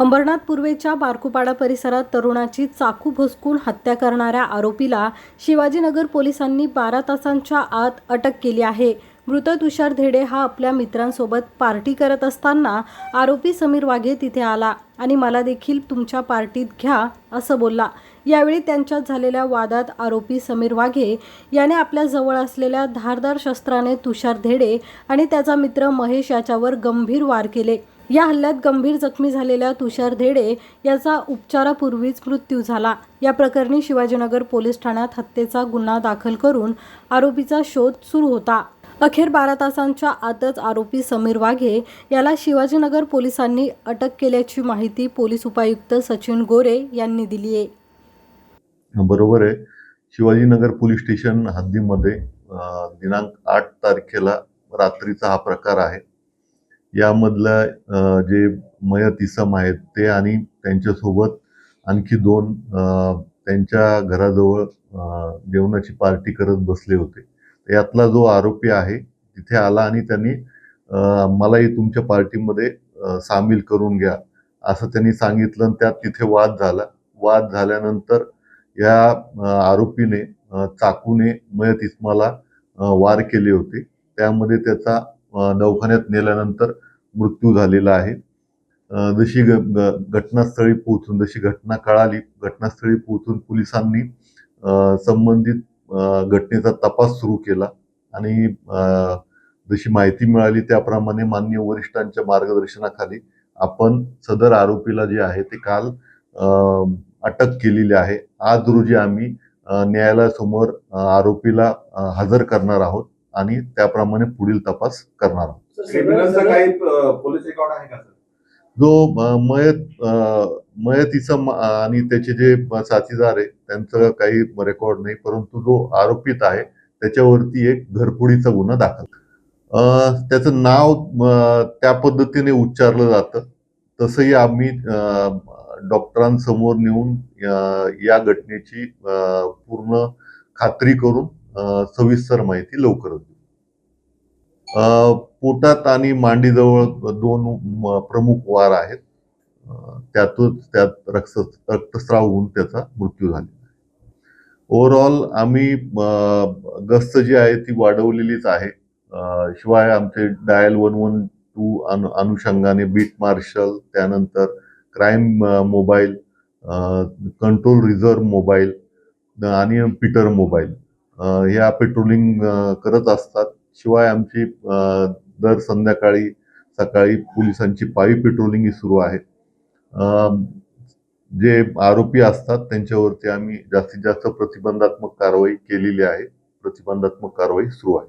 अंबरनाथ पूर्वेच्या बारकुपाडा परिसरात तरुणाची चाकू भोसकून हत्या करणाऱ्या आरोपीला शिवाजीनगर पोलिसांनी बारा तासांच्या आत अटक केली आहे. मृत तुषार धेडे हा आपल्या मित्रांसोबत पार्टी करत असताना आरोपी समीर वाघे तिथे आला आणि मला देखील तुमच्या पार्टीत घ्या असं बोलला. यावेळी त्यांच्यात झालेल्या वादात आरोपी समीर वाघे याने आपल्या जवळ असलेल्या धारदार शस्त्राने तुषार धेडे आणि त्याचा मित्र महेश याच्यावर गंभीर वार केले. या हल्ल्यात गंभीर जखमी झालेल्या तुषार धेडे याचा उपचारापूर्वीच मृत्यू झाला. या प्रकरणी शिवाजीनगर पोलीस ठाण्यात हत्येचा गुन्हा दाखल करून आरोपीचा शोध सुरू होता. अखेर बारा तासांच्या आतच आरोपी समीर वाघे याला शिवाजीनगर पोलिसांनी अटक केल्याची माहिती पोलीस उपायुक्त सचिन गोरे यांनी दिली आहे. बरोबर आहे. शिवाजीनगर पोलीस स्टेशन हद्दीमध्ये दिनांक आठ तारखेला रात्रीचा हा प्रकार आहे. यामधला जे मयत इसम आहेत ते आणि त्यांच्यासोबत आणखी दोन त्यांच्या घराजवळ जेवणाची पार्टी करत बसले होते. यातला जो आरोपी आहे तिथे आला आणि त्यांनी मलाही तुमच्या पार्टीमध्ये सामील करून घ्या असं त्यांनी सांगितलं आणि त्यात तिथे वाद झाला. वाद झाल्यानंतर या आरोपीने चाकूने मयत इस्माला वार केले होते. त्यामध्ये त्याचा दवाखान्यात नेल्यानंतर मृत्यू झालेला आहे. जशी ग- घटनास्थळी पोहोचून जशी घटना कळाली घटनास्थळी पोहोचून पोलिसांनी संबंधित घटनेचा तपास सुरू केला. आणि जशी माहिती मिळाली त्याप्रमाणे मान्य वरिष्ठांच्या मार्गदर्शनाखाली आपण सदर आरोपीला जे आहे ते काल अटक केलेली आहे. आज रोजी आम्ही न्यायालयासमोर आरोपीला हजर करणार आहोत आणि त्याप्रमाणे पुढील तपास करणार आहोत. क्रिमिनलचा काही अ, पोलीस रेकॉर्ड आहे का सर जो मयत अ, मयत इसम आणि त्याचे जे साथीदार आहे त्यांचं काही रेकॉर्ड नाही परंतु जो आरोपित आहे त्याच्यावरती एक घरफोडीचा गुन्हा दाखल. अ, त्याचं नाव त्या पद्धतीने उच्चारलं जातं. तसंही आम्ही डॉक्टरांसमोर नेऊन या घटनेची पूर्ण खात्री करून सविस्तर माहिती लवकरच देऊ. पोटात आणि मांडीजवळ दोन म- प्रमुख वार आहेत. त्यातून त्यात रक्त रक्तस्राव होऊन त्याचा मृत्यू झालेला आहे. ओव्हरऑल आम्ही गस्त जी आहे ती वाढवलेलीच आहे. शिवाय आमचे डायल वन वन टू अनु अनुषंगाने बीट मार्शल त्यानंतर crime mobile control reserve mobile आणि पीटर मोबाईल. ह्या पेट्रोलिंग करत असतात. शिवाय आमची दर संध्याकाळी सकाळी पोलिसांची पायी पेट्रोलिंग सुरू आहे. जे आरोपी असतात त्यांच्यावरती आम्ही जास्तीत जास्त प्रतिबंधात्मक कारवाई केलेली आहे. प्रतिबंधात्मक कारवाई सुरू आहे.